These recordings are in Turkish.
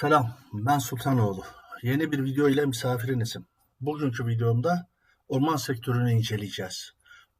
Selam, ben Sultanoğlu. Yeni bir video ile misafirinizim. Bugünkü videomda orman sektörünü inceleyeceğiz.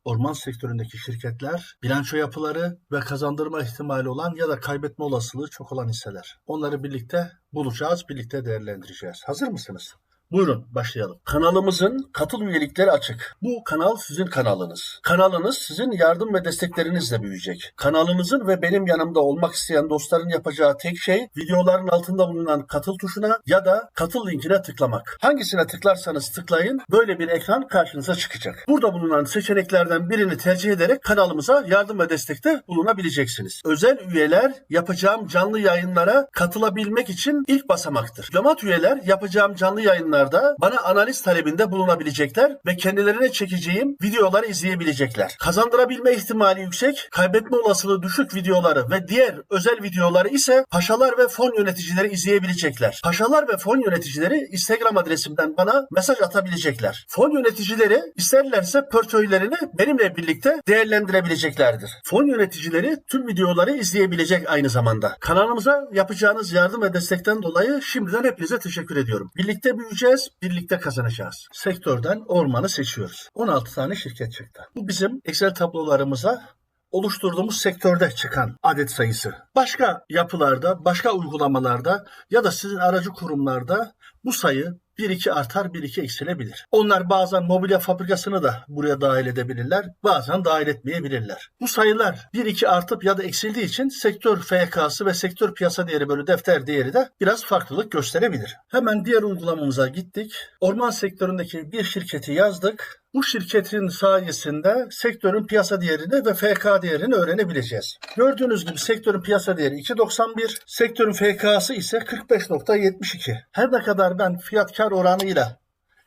Orman sektöründeki şirketler, bilanço yapıları ve kazandırma ihtimali olan ya da kaybetme olasılığı çok olan hisseler. Onları birlikte bulacağız, birlikte değerlendireceğiz. Hazır mısınız? Buyurun başlayalım. Kanalımızın katıl üyelikleri açık. Bu kanal sizin kanalınız. Kanalınız sizin yardım ve desteklerinizle büyüyecek. Kanalımızın ve benim yanımda olmak isteyen dostların yapacağı tek şey videoların altında bulunan katıl tuşuna ya da katıl linkine tıklamak. Hangisine tıklarsanız tıklayın böyle bir ekran karşınıza çıkacak. Burada bulunan seçeneklerden birini tercih ederek kanalımıza yardım ve destekte bulunabileceksiniz. Özel üyeler yapacağım canlı yayınlara katılabilmek için ilk basamaktır. Diplomat üyeler yapacağım canlı yayınlarda bana analiz talebinde bulunabilecekler ve kendilerine çekeceğim videoları izleyebilecekler. Kazandırabilme ihtimali yüksek, kaybetme olasılığı düşük videoları ve diğer özel videoları ise paşalar ve fon yöneticileri izleyebilecekler. Paşalar ve fon yöneticileri Instagram adresimden bana mesaj atabilecekler. Fon yöneticileri isterlerse portföylerini benimle birlikte değerlendirebileceklerdir. Fon yöneticileri tüm videoları izleyebilecek aynı zamanda. Kanalımıza yapacağınız yardım ve destekten dolayı şimdiden hepinize teşekkür ediyorum. Birlikte büyüyeceğiz, birlikte kazanacağız. Sektörden ormanı seçiyoruz. 16 tane şirket çıktı. Bu bizim Excel tablolarımıza oluşturduğumuz sektörde çıkan adet sayısı. Başka yapılarda, başka uygulamalarda ya da sizin aracı kurumlarda bu sayı 1-2 artar 1-2 eksilebilir. Onlar bazen mobilya fabrikasını da buraya dahil edebilirler. Bazen dahil etmeyebilirler. Bu sayılar 1-2 artıp ya da eksildiği için sektör FK'sı ve sektör piyasa değeri bölü defter değeri de biraz farklılık gösterebilir. Hemen diğer uygulamamıza gittik. Orman sektöründeki bir şirketi yazdık. Bu şirketin sayesinde sektörün piyasa değerini ve FK değerini öğrenebileceğiz. Gördüğünüz gibi sektörün piyasa değeri 2.91, sektörün FK'sı ise 45.72. Her ne kadar ben fiyat kar oranıyla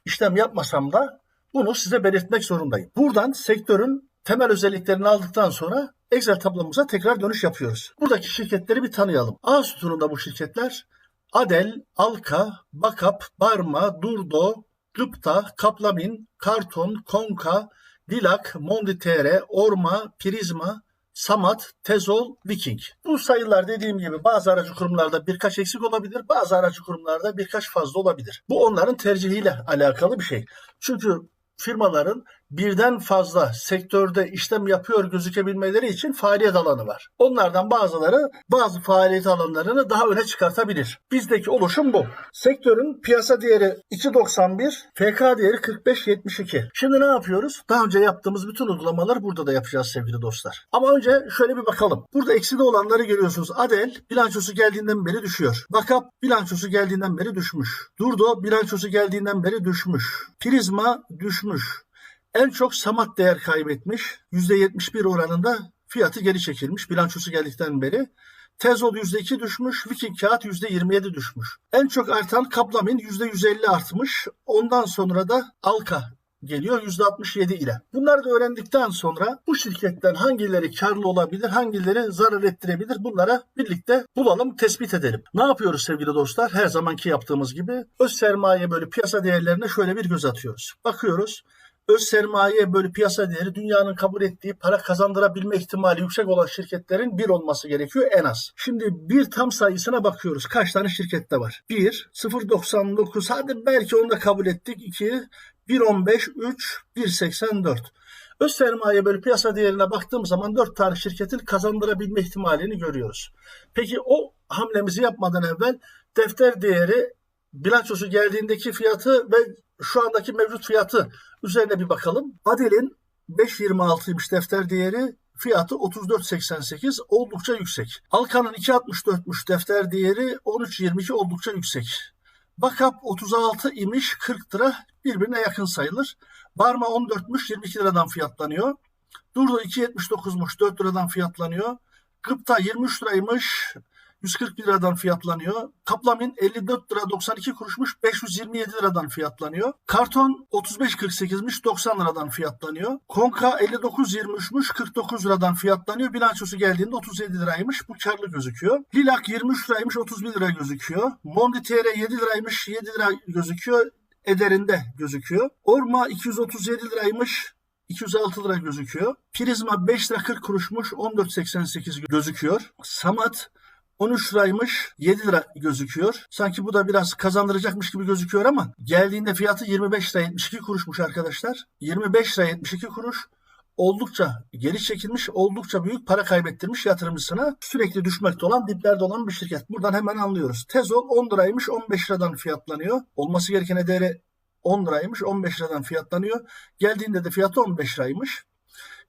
işlem yapmasam da bunu size belirtmek zorundayım. Buradan sektörün temel özelliklerini aldıktan sonra Excel tablomuza tekrar dönüş yapıyoruz. Buradaki şirketleri bir tanıyalım. A sütununda bu şirketler Adel, Alka, Bakap, Barma, Durdo, Gıpta, Kaplamin, Karton, Konka, Dilak, Monditere, Orma, Prizma, Samat, Tezol, Viking. Bu sayılar dediğim gibi bazı aracı kurumlarda birkaç eksik olabilir, bazı aracı kurumlarda birkaç fazla olabilir. Bu onların tercihiyle alakalı bir şey. Çünkü firmaların birden fazla sektörde işlem yapıyor gözükebilmeleri için faaliyet alanı var. Onlardan bazıları bazı faaliyet alanlarını daha öne çıkartabilir. Bizdeki oluşum bu. Sektörün piyasa değeri 2.91, FK değeri 45.72. Şimdi ne yapıyoruz? Daha önce yaptığımız bütün uygulamaları burada da yapacağız sevgili dostlar. Ama önce şöyle bir bakalım. Burada ekside olanları görüyorsunuz. Adel bilançosu geldiğinden beri düşüyor. Bakap bilançosu geldiğinden beri düşmüş. Durdo bilançosu geldiğinden beri düşmüş. Prizma düşmüş. En çok Samat değer kaybetmiş. %71 oranında fiyatı geri çekilmiş bilançosu geldikten beri. Tezol %2 düşmüş, Viking kağıt %27 düşmüş. En çok artan Kaplamin %150 artmış. Ondan sonra da Alka geliyor %67 ile. Bunları da öğrendikten sonra bu şirketten hangileri karlı olabilir, hangileri zarar ettirebilir bunlara birlikte bulalım, tespit edelim. Ne yapıyoruz sevgili dostlar? Her zamanki yaptığımız gibi öz sermaye böyle piyasa değerlerine şöyle bir göz atıyoruz. Bakıyoruz öz sermaye böyle piyasa değeri dünyanın kabul ettiği para kazandırabilme ihtimali yüksek olan şirketlerin bir olması gerekiyor en az. Şimdi bir tam sayısına bakıyoruz. Kaç tane şirkette var? 1, 0.99 hadi belki onu da kabul ettik. 2, 1.15, 3, 1.84. Öz sermaye böyle piyasa değerine baktığım zaman 4 tane şirketin kazandırabilme ihtimalini görüyoruz. Peki o hamlemizi yapmadan evvel defter değeri bilançosu geldiğindeki fiyatı ve şu andaki mevcut fiyatı üzerine bir bakalım. Adel'in 5.26'ymış defter değeri. Fiyatı 34.88 oldukça yüksek. Alkan'ın 2.64'müş defter değeri 13.22 oldukça yüksek. Bakap 36 imiş 40 lira birbirine yakın sayılır. Barma 14'müş 22 liradan fiyatlanıyor. Durdo 2.79'muş 4 liradan fiyatlanıyor. Gıpta 23 liraymış 141 liradan fiyatlanıyor. Kaplamin 54 lira 92 kuruşmuş 527 liradan fiyatlanıyor. Karton 35.48'miş 90 liradan fiyatlanıyor. Konka 59.23'müş 49 liradan fiyatlanıyor. Bilançosu geldiğinde 37 liraymış. Bu karlı gözüküyor. Lilak 23 liraymış 31 lira gözüküyor. Mondi TR 7 liraymış 7 lira gözüküyor. Ederinde gözüküyor. Orma 237 liraymış 206 lira gözüküyor. Prizma 5 lira 40 kuruşmuş 14.88 gözüküyor. Samat 13 liraymış 7 lira gözüküyor. Sanki bu da biraz kazandıracakmış gibi gözüküyor ama geldiğinde fiyatı 25 lira 72 kuruşmuş arkadaşlar. 25 lira 72 kuruş oldukça geri çekilmiş, oldukça büyük para kaybettirmiş yatırımcısına sürekli düşmekte olan, diplerde olan bir şirket. Buradan hemen anlıyoruz. Tezol 10 liraymış, 15 liradan fiyatlanıyor. Olması gereken değeri 10 liraymış, 15 liradan fiyatlanıyor. Geldiğinde de fiyatı 15 liraymış.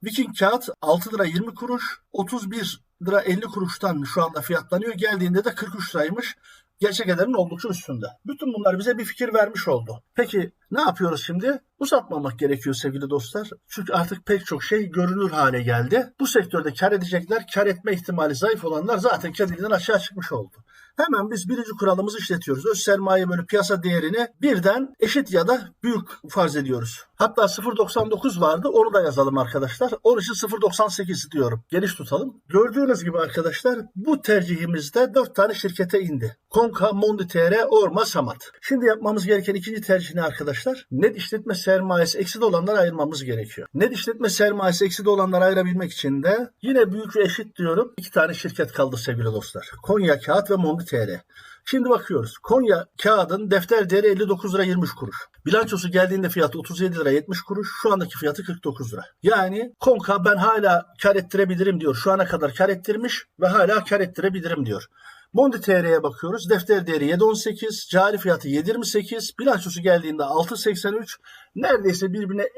Viking kağıt 6 lira 20 kuruş, 31 lira 50 kuruştan şu anda fiyatlanıyor. Geldiğinde de 43 liraymış. Gerçek ederin oldukça üstünde. Bütün bunlar bize bir fikir vermiş oldu. Peki ne yapıyoruz şimdi? Uzatmamak gerekiyor sevgili dostlar. Çünkü artık pek çok şey görünür hale geldi. Bu sektörde kar edecekler, kar etme ihtimali zayıf olanlar zaten kendiliğinden aşağı çıkmış oldu. Hemen biz birinci kuralımızı işletiyoruz. Öz sermaye bölü piyasa değerini birden eşit ya da büyük farz ediyoruz. Hatta 0.99 vardı onu da yazalım arkadaşlar. Onun için 0.98 diyorum. Geniş tutalım. Gördüğünüz gibi arkadaşlar bu tercihimizde 4 tane şirkete indi. Konka, Mondi.tr, Orma, Samat. Şimdi yapmamız gereken ikinci tercih ne arkadaşlar? Net işletme sermayesi ekside olanları ayırmamız gerekiyor. Net işletme sermayesi ekside olanları ayırabilmek için de yine büyük ve eşit diyorum. İki tane şirket kaldı sevgili dostlar. Konya Kağıt ve Mondi.tr. Şimdi bakıyoruz. Konya kağıdın defter değeri 59 lira 23 kuruş. Bilançosu geldiğinde fiyatı 37 lira 70 kuruş. Şu andaki fiyatı 49 lira. Yani Konka ben hala kar ettirebilirim diyor. Şu ana kadar kar ettirmiş ve hala kar ettirebilirim diyor. Mondi TR'ye bakıyoruz. Defter değeri 7.18, cari fiyatı 7.28, bilançosu geldiğinde 6.83. Neredeyse birbirine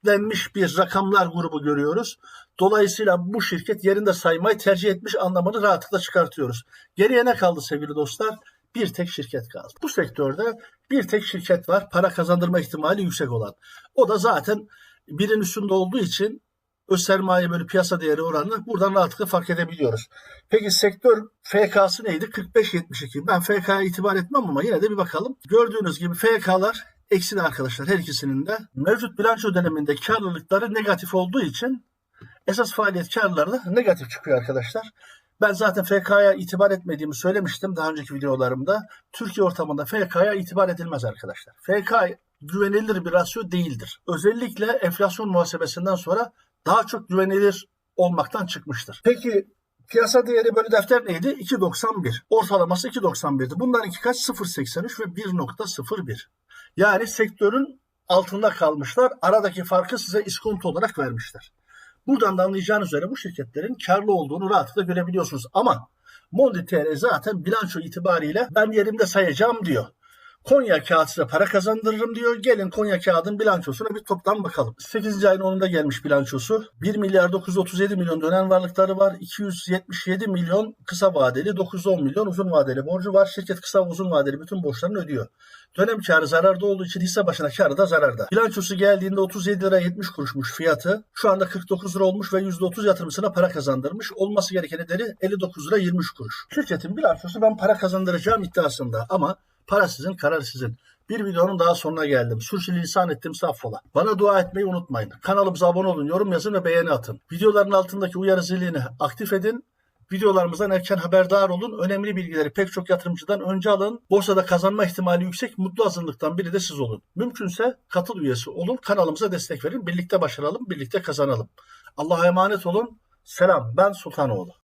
eşitlenmiş bir rakamlar grubu görüyoruz. Dolayısıyla bu şirket yerinde saymayı tercih etmiş anlamını rahatlıkla çıkartıyoruz. Geriye ne kaldı sevgili dostlar? Bir tek şirket kaldı. Bu sektörde bir tek şirket var para kazandırma ihtimali yüksek olan. O da zaten birin üstünde olduğu için öz sermaye bölü piyasa değeri oranını buradan rahatlıkla fark edebiliyoruz. Peki sektör FK'sı neydi? 45-72. Ben FK'ya itibar etmem ama yine de bir bakalım. Gördüğünüz gibi FK'lar eksili arkadaşlar her ikisinin de. Mevcut bilanço döneminde karlılıkları negatif olduğu için esas faaliyet karları negatif çıkıyor arkadaşlar. Ben zaten FK'ya itibar etmediğimi söylemiştim daha önceki videolarımda. Türkiye ortamında FK'ya itibar edilmez arkadaşlar. FK güvenilir bir rasyo değildir. Özellikle enflasyon muhasebesinden sonra daha çok güvenilir olmaktan çıkmıştır. Peki piyasa değeri bölü defter neydi? 2.91. Ortalaması 2.91'di. Bunların iki kaç? 0.83 ve 1.01. Yani sektörün altında kalmışlar. Aradaki farkı size iskonto olarak vermişler. Buradan da anlayacağınız üzere bu şirketlerin karlı olduğunu rahatlıkla görebiliyorsunuz. Ama Mondi TR zaten bilanço itibariyle ben yerimde sayacağım diyor. Konya kağıt para kazandırırım diyor. Gelin Konya kağıdın bilançosuna bir toptan bakalım. 8. ayın 10'unda gelmiş bilançosu. 1 milyar 937 milyon dönen varlıkları var. 277 milyon kısa vadeli, 910 milyon uzun vadeli borcu var. Şirket kısa ve uzun vadeli bütün borçlarını ödüyor. Dönem karı zararda olduğu için hisse başına karı da zararda. Bilançosu geldiğinde 37 lira 70 kuruşmuş fiyatı. Şu anda 49 lira olmuş ve %30 yatırımcısına para kazandırmış. Olması gereken ederi 59 lira 23 kuruş. Şirketin bilançosu ben para kazandıracağım iddiasında ama Para sizin, karar sizin. Bir videonun daha sonuna geldim. Sürçülisan ettim affola. Bana dua etmeyi unutmayın. Kanalımıza abone olun, yorum yazın ve beğeni atın. Videoların altındaki uyarı zilini aktif edin. Videolarımızdan erken haberdar olun. Önemli bilgileri pek çok yatırımcıdan önce alın. Borsada kazanma ihtimali yüksek mutlu azınlıktan biri de siz olun. Mümkünse katıl üyesi olun. Kanalımıza destek verin. Birlikte başaralım, birlikte kazanalım. Allah'a emanet olun. Selam. Ben Sultanoğlu.